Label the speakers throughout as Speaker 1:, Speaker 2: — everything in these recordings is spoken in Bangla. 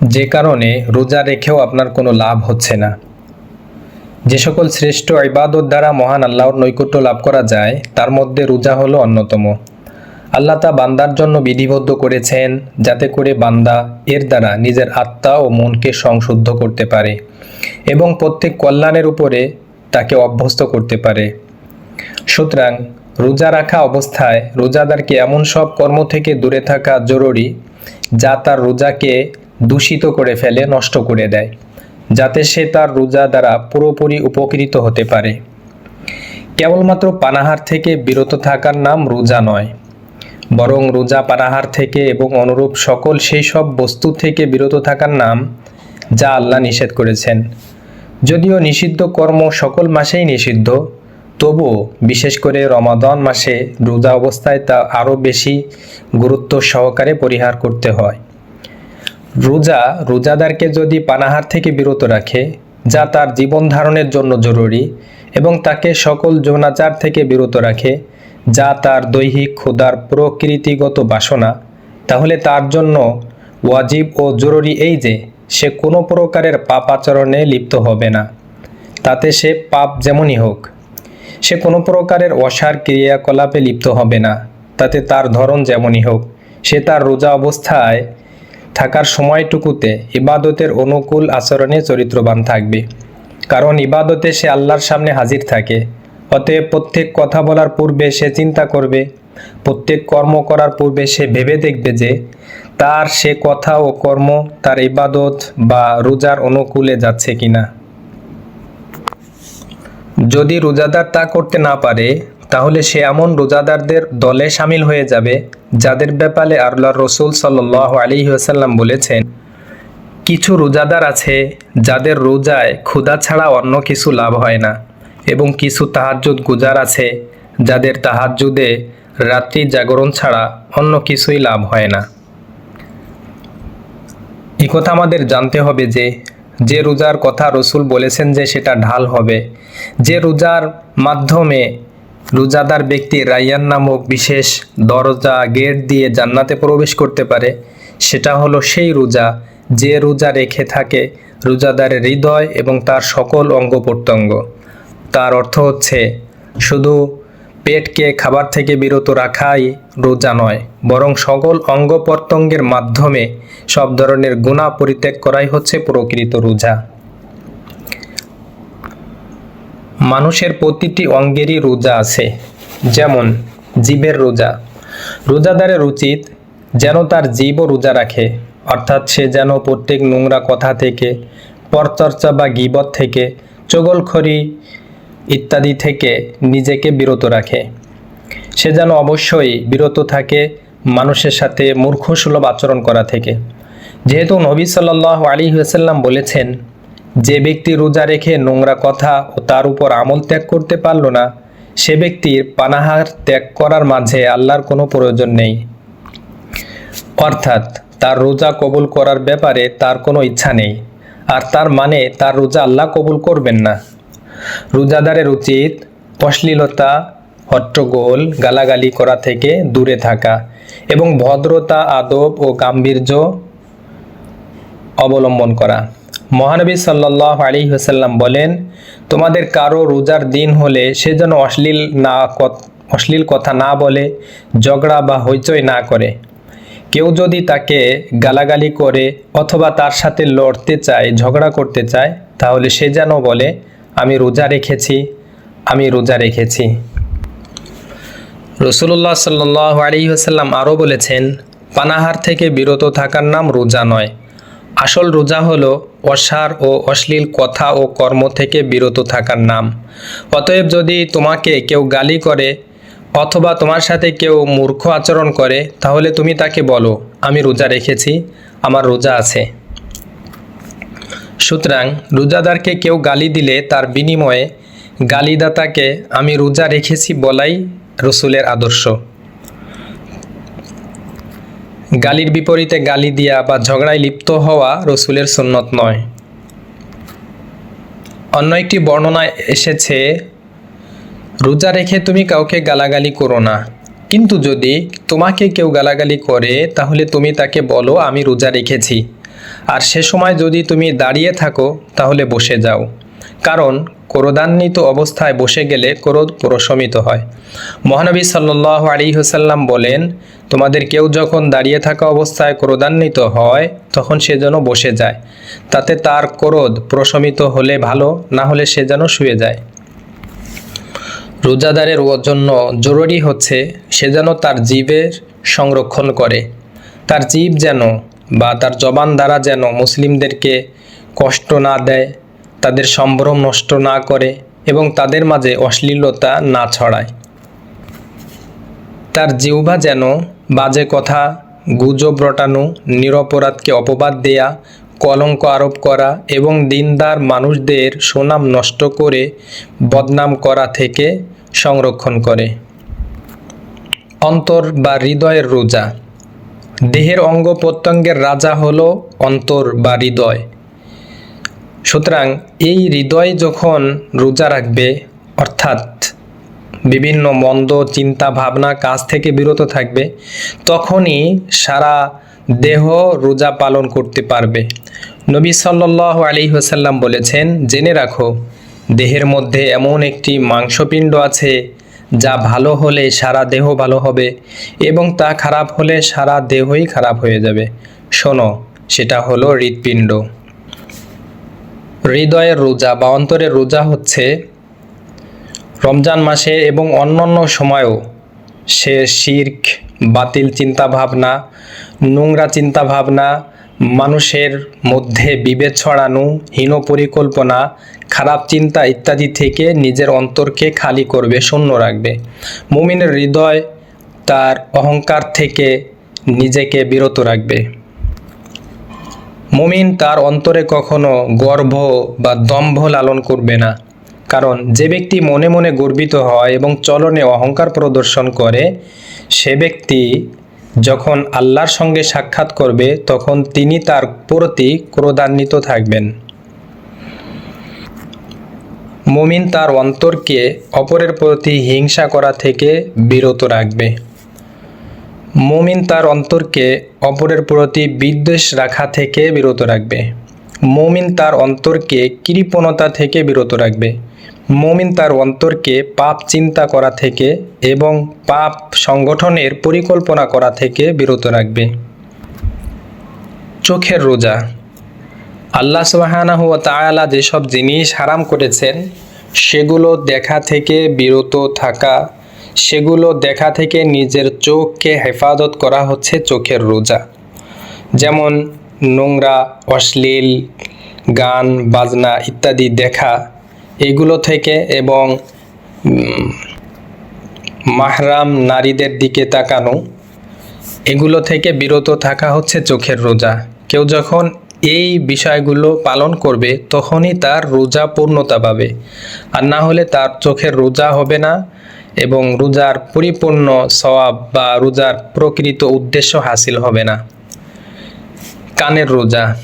Speaker 1: যে কারণে রোজা রেখেও আপনার কোনো লাভ হচ্ছে না। যে সকল শ্রেষ্ঠ ইবাদত দ্বারা মহান আল্লাহর নৈকট্য লাভ করা যায়, তার মধ্যে রোজা হলো অন্যতম। আল্লাহ তা বান্দার জন্য বিধিবদ্ধ করেছেন যাতে করে বান্দা এর দ্বারা নিজের আত্মা ও মনকে সংশুদ্ধ করতে পারে এবং প্রত্যেক কল্যাণের উপরে তাকে অভ্যস্ত করতে পারে। সুতরাং রোজা রাখা অবস্থায় রোজাদারকে এমন সব কর্ম থেকে দূরে থাকা জরুরি যা তার রোজাকে দূষিত করে ফেলে, নষ্ট করে দেয়, যাতে সে তার রোজা দ্বারা পুরোপুরি উপকৃত হতে পারে। কেবলমাত্র পানাহার থেকে বিরত থাকার নাম রোজা নয়, বরং রোজা পানাহার থেকে এবং অনুরূপ সকল সেই সব বস্তু থেকে বিরত থাকার নাম যা আল্লাহ নিষেধ করেছেন। যদিও নিষিদ্ধ কর্ম সকল মাসেই নিষিদ্ধ, তবুও বিশেষ করে রমাদান মাসে রোজা অবস্থায় তা আরও বেশি গুরুত্ব সহকারে পরিহার করতে হয়। রোজা রোজাদারকে যদি পানাহার থেকে বিরত রাখে, যা তার জীবন ধারণের জন্য জরুরি এবং তাকে সকল যৌনাচার থেকে বিরত রাখে, যা তার দৈহিক ক্ষুধার প্রকৃতিগত বাসনা, তাহলে তার জন্য ওয়াজিব ও জরুরি এই যে, সে কোনো প্রকারের পাপাচরণে লিপ্ত হবে না। তাতে সে পাপ যেমনই হোক, সে কোনো প্রকারের অসার ক্রিয়াকলাপে লিপ্ত হবে না। তাতে তার ধরন যেমনই হোক, সে তার রোজা অবস্থায় থাকার সময়টুকুতে ইবাদতের অনুকূল আচরণে চরিত্রবান থাকবে। কারণ ইবাদতে সে আল্লাহর সামনে হাজির থাকে। অতএব প্রত্যেক কথা বলার পূর্বে সে চিন্তা করবে। প্রত্যেক কর্ম করার পূর্বে সে ভেবে দেখবে যে, তার সে কথা ও কর্ম, তার ইবাদত বা রোজার অনুকূলে যাচ্ছে কিনা। যদি রোজাদার তা করতে না পারে তাহলে সে এমন রোজাদারদের দলে সামিল হয়ে যাবে, যাদের ব্যাপারে আল্লাহ রসুল সাল্লাহ আলী আসাল্লাম বলেছেন, কিছু রোজাদার আছে যাদের রোজায় ক্ষুধা ছাড়া অন্য কিছু লাভ হয় না এবং কিছু তাহাজ্জুদ গুজার আছে যাদের তাহাজ্জুদে রাত্রি জাগরণ ছাড়া অন্য কিছুই লাভ হয় না। এই কথা আমাদের জানতে হবে যে যে রোজার কথা রসুল বলেছেন যে সেটা ঢাল হবে, যে রোজার মাধ্যমে রোজাদার ব্যক্তি রাইয়ান নামক বিশেষ দরজা গেট দিয়ে জান্নাতে প্রবেশ করতে পারে, সেটা হলো সেই রোজা যে রোজা রেখে থাকে রোজাদারের হৃদয় এবং তার সকল অঙ্গ প্রত্যঙ্গ। তার অর্থ হচ্ছে, শুধু পেটকে খাবার থেকে বিরত রাখাই রোজা নয়, বরং সকল অঙ্গ প্রত্যঙ্গের মাধ্যমে সব ধরনের গুণা পরিত্যাগ করাই হচ্ছে প্রকৃত রোজা। মানুষের প্রতিটি অঙ্গেরই রোজা আছে, যেমন জীবের রোজা। রোজাদারের উচিত যেন তার জীবও রোজা রাখে, অর্থাৎ সে যেন প্রত্যেক নোংরা কথা থেকে, পরচর্চা বা গিবত থেকে, চগলখড়ি ইত্যাদি থেকে নিজেকে বিরত রাখে। সে যেন অবশ্যই বিরত থাকে মানুষের সাথে মূর্খসুলভ আচরণ করা থেকে। যেহেতু নবী সাল্লাহ আলী হুসাল্লাম বলেছেন যে ব্যক্তি রোজা রেখে নোংরা কথা ও তার উপর আমল ত্যাগ করতে পারল না, সে ব্যক্তির পানাহার ত্যাগ করার মাঝে আল্লাহর কোনো প্রয়োজন নেই। অর্থাৎ তার রোজা কবুল করার ব্যাপারে তার কোনো ইচ্ছা নেই, আর তার মানে তার রোজা আল্লাহ কবুল করবেন না। রোজাদারের উচিত অশ্লীলতা, হট্টগোল, গালাগালি করা থেকে দূরে থাকা এবং ভদ্রতা, আদব ও গাম্ভীর্য অবলম্বন করা। মহানবী সাল্লাহ আলী হুসাল্লাম বলেন, তোমাদের কারও রোজার দিন হলে সে যেন অশ্লীল না অশ্লীল কথা না বলে, ঝগড়া বা হইচই না করে। কেউ যদি তাকে গালাগালি করে অথবা তার সাথে লড়তে চায়, ঝগড়া করতে চায়, তাহলে সে যেন বলে, আমি রোজা রেখেছি, আমি রোজা রেখেছি। রসুল্লাহ সাল্লাহ আলী আসাল্লাম আরও বলেছেন, পানাহার থেকে বিরত থাকার নাম রোজা নয়। আসল রোজা হলো অসার ও অশ্লীল কথা ও কর্ম থেকে বিরত থাকার নাম। অতএব যদি তোমাকে কেউ গালি করে অথবা তোমার সাথে কেউ মূর্খ আচরণ করে, তাহলে তুমি তাকে বলো, আমি রোজা রেখেছি, আমার রোজা আছে। সুতরাং রোজাদারকে কেউ গালি দিলে তার বিনিময়ে গালিদাতাকে আমি রোজা রেখেছি বলাই রসুলের আদর্শ। গালির বিপরীতে গালি দিয়া বা ঝগড়ায় লিপ্ত হওয়া রসুলের সুন্নত নয়। অন্য একটি বর্ণনায় এসেছে, রোজা রেখে তুমি কাউকে গালাগালি করো না। কিন্তু যদি তোমাকে কেউ গালাগালি করে, তাহলে তুমি তাকে বলো, আমি রোজা রেখেছি। আর সে সময় যদি তুমি দাঁড়িয়ে থাকো, তাহলে বসে যাও। কারণ ক্রোধান্বিত অবস্থায় বসে গেলে ক্রোধ প্রশমিত হয়। মহানবী সাল্লাহ আলী হুসাল্লাম বলেন, তোমাদের কেউ যখন দাঁড়িয়ে থাকা অবস্থায় ক্রোধান্বিত হয়, তখন সে যেন বসে যায়। তাতে তার ক্রোধ প্রশমিত হলে ভালো, না হলে সে যেন শুয়ে যায়। রোজাদারের জন্য জরুরি হচ্ছে, সে যেন তার জীবের সংরক্ষণ করে। তার জীব যেন বা তার জবান দ্বারা যেন মুসলিমদেরকে কষ্ট না দেয় তাদের সম্ভ্রম নষ্ট না করে এবং তাদের মাঝে অশ্লীলতা না ছড়ায়। তার জিহ্বা যেন বাজে কথা, গুজব রটানো, নিরপরাধকে অপবাদ দেয়া, কলঙ্ক আরোপ করা এবং দিনদার মানুষদের সুনাম নষ্ট করে বদনাম করা থেকে সংরক্ষণ করে। অন্তর বা হৃদয়ের রোজা। দেহের অঙ্গ প্রত্যঙ্গের রাজা হলো অন্তর বা হৃদয়। সুতরাং এই হৃদয় যখন রোজা রাখবে, অর্থাৎ বিভিন্ন মন্দ চিন্তা ভাবনা কাজ থেকে বিরত থাকবে, তখনই সারা দেহ রোজা পালন করতে পারবে। নবী সাল্লাহ আলী হোসাল্লাম বলেছেন, জেনে রাখো, দেহের মধ্যে এমন একটি মাংসপিণ্ড আছে যা ভালো হলে সারা দেহ ভালো হবে এবং তা খারাপ হলে সারা দেহই খারাপ হয়ে যাবে। শোনো, সেটা হলো হৃৎপিণ্ড। হৃদয়ের রোজা বা অন্তরের রোজা হচ্ছে রমজান মাসে এবং অন্যান্য সময়ও সে শির্ক, বাতিল চিন্তা ভাবনা নোংরা চিন্তা ভাবনা মানুষের মধ্যে বিভেদ ছড়ানো হীন পরিকল্পনা খারাপ চিন্তা ইত্যাদি থেকে নিজের অন্তরকে খালি করবে, শূন্য রাখবে। মুমিনের হৃদয় তার অহংকার থেকে নিজেকে বিরত রাখবে। মুমিন তার অন্তরে কখনো গর্ব বা দম্ভ লালন করবে না। কারণ যে ব্যক্তি মনে মনে গর্বিত হয় এবং চলনে অহংকার প্রদর্শন করে, সে ব্যক্তি যখন আল্লাহর সঙ্গে সাক্ষাৎ করবে, তখন তিনি তার প্রতি ক্রোধান্বিত থাকবেন। মুমিন তার অন্তরকে অপরের প্রতি হিংসা করা থেকে বিরত রাখবে। মুমিন তার অন্তরকে অপরের প্রতি বিদ্বেষ রাখা থেকে বিরত রাখবে। মুমিন তার অন্তরকে কৃপণতা থেকে বিরত রাখবে। মুমিন তার অন্তরকে পাপ চিন্তা করা থেকে এবং পাপ সংগঠনের পরিকল্পনা করা থেকে বিরত রাখবে। চোখের রোজা। আল্লাহ সুবাহানাহু তাআলা যেসব জিনিস হারাম করেছেন, সেগুলো দেখা থেকে বিরত থাকা সেগুলো দেখা থেকে নিজের চোখকে হেফাজত করা হচ্ছে চোখের রোজা। যেমন নোংরা, অশ্লীল, গান, বাজনা ইত্যাদি দেখা, এগুলো থেকে এবং মাহরাম নারীদের দিকে তাকানো, এগুলো থেকে বিরত থাকা হচ্ছে চোখের রোজা। কেউ যখন এই বিষয়গুলো পালন করবে, তখনই তার রোজা পূর্ণতা পাবে। আর না হলে তার চোখের রোজা হবে না। এবং রোজার পরিপূর্ণ সওয়াব বা রোজার প্রকৃত উদ্দেশ্য হাসিল হবে না। কানের রোজা।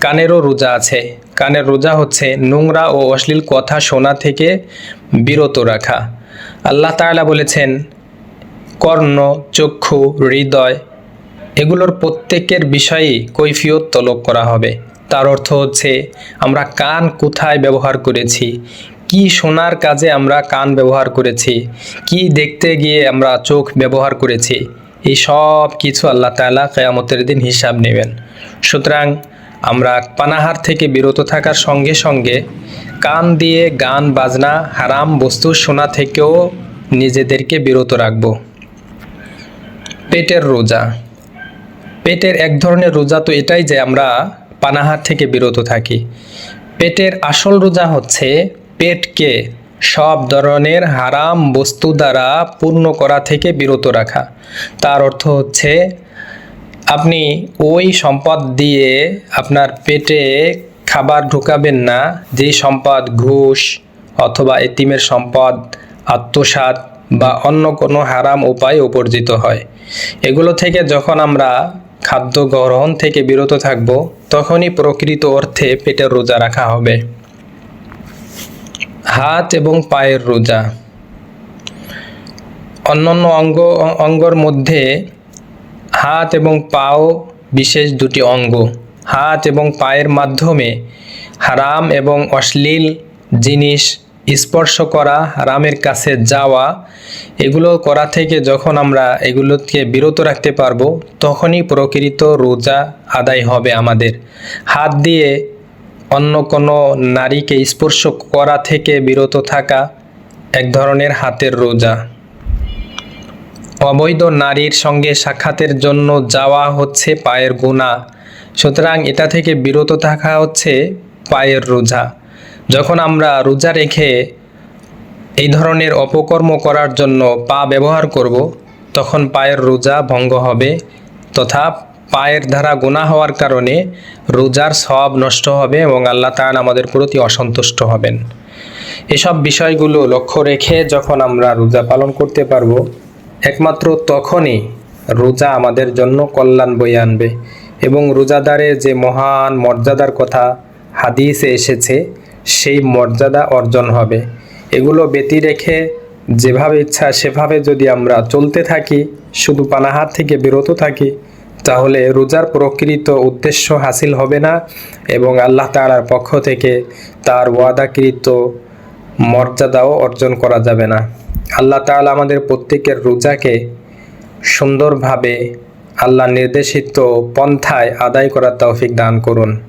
Speaker 1: কানেরও রোজা আছে। কানের রোজা হচ্ছে নোংরা ও অশ্লীল কথা শোনা থেকে বিরত রাখা। আল্লাহ তাআলা বলেছেন, কর্ণ, চক্ষু, হৃদয়, এগুলোর প্রত্যেকের বিষয়েই কৈফিয়ত তলব করা হবে। তার অর্থ হচ্ছে, আমরা কান কোথায় ব্যবহার করেছি কি শোনার কাজে আমরা কান ব্যবহার করেছি? কি দেখতে গিয়ে আমরা চোখ ব্যবহার করেছি? এই সব কিছু আল্লাহ তালা কেয়ামতের দিন হিসাব নেবেন। সুতরাং আমরা পানাহার থেকে বিরত থাকার সঙ্গে সঙ্গে কান দিয়ে গান, বাজনা, হারাম বস্তু শোনা থেকেও নিজেদেরকে বিরত রাখব। পেটের রোজা। পেটের এক ধরনের রোজা তো এটাই যে আমরা পানাহার থেকে বিরত থাকি। পেটের আসল রোজা হচ্ছে পেটকে সব ধরনের হারাম বস্তু দ্বারা পূর্ণ করা থেকে বিরত রাখা। তার অর্থ হচ্ছে, আপনি ওই সম্পদ দিয়ে আপনার পেটে খাবার ঢুকাবেন না যেই সম্পদ ঘুষ অথবা এতিমের সম্পদ আত্মসাত বা অন্য কোনো হারাম উপায় উপার্জিত হয়। এগুলো থেকে যখন আমরা খাদ্য গ্রহণ থেকে বিরত থাকব, তখনই প্রকৃত অর্থে পেটের রোজা রাখা হবে। হাত এবং পায়ের রোজা। অন্যান্য অঙ্গ, অঙ্গর মধ্যে হাত এবং পাও বিশেষ দুটি অঙ্গ। হাত এবং পায়ের মাধ্যমে হারাম এবং অশ্লীল জিনিস স্পর্শ করা, হারামের কাছে যাওয়া, এগুলো করা থেকে যখন আমরা এগুলোকে বিরত রাখতে পারব, তখনই প্রকৃত রোজা আদায় হবে আমাদের। হাত দিয়ে অন্য কোনো নারীকে স্পর্শ করা থেকে বিরত থাকা এক ধরনের হাতের রোজা। অবৈধ নারীর সঙ্গে সাক্ষাতের জন্য যাওয়া হচ্ছে পায়ের গুণা। সুতরাং এটা থেকে বিরত থাকা হচ্ছে পায়ের রোজা। যখন আমরা রোজা রেখে এই ধরনের অপকর্ম করার জন্য পা ব্যবহার করব, তখন পায়ের রোজা ভঙ্গ হবে, তথা পায়ের দ্বারা গুণা হওয়ার কারণে রোজার সব নষ্ট হবে এবং আল্লাহ তাআলা আমাদের প্রতি অসন্তুষ্ট হবেন। এসব বিষয়গুলো লক্ষ্য রেখে যখন আমরা রোজা পালন করতে পারব, একমাত্র তখনই রোজা আমাদের জন্য কল্যাণ বয়ে আনবে এবং রোজাদারের যে মহান মর্যাদার কথা হাদিসে এসেছে, সেই মর্যাদা অর্জন হবে। এগুলো ব্যতি রেখে যেভাবে ইচ্ছা সেভাবে যদি আমরা চলতে থাকি, শুধু পানাহার থেকে বিরত থাকি তাহলে রোজার প্রকৃত উদ্দেশ্য হাসিল হবে না এবং আল্লাহ তালার পক্ষ থেকে তার ওয়াদাকৃত মর্যাদাও অর্জন করা যাবে না। আল্লাহ তালা আমাদের প্রত্যেকের রোজাকে সুন্দরভাবে আল্লাহ নির্দেশিত পন্থায় আদায় করার তৌফিক দান করুন।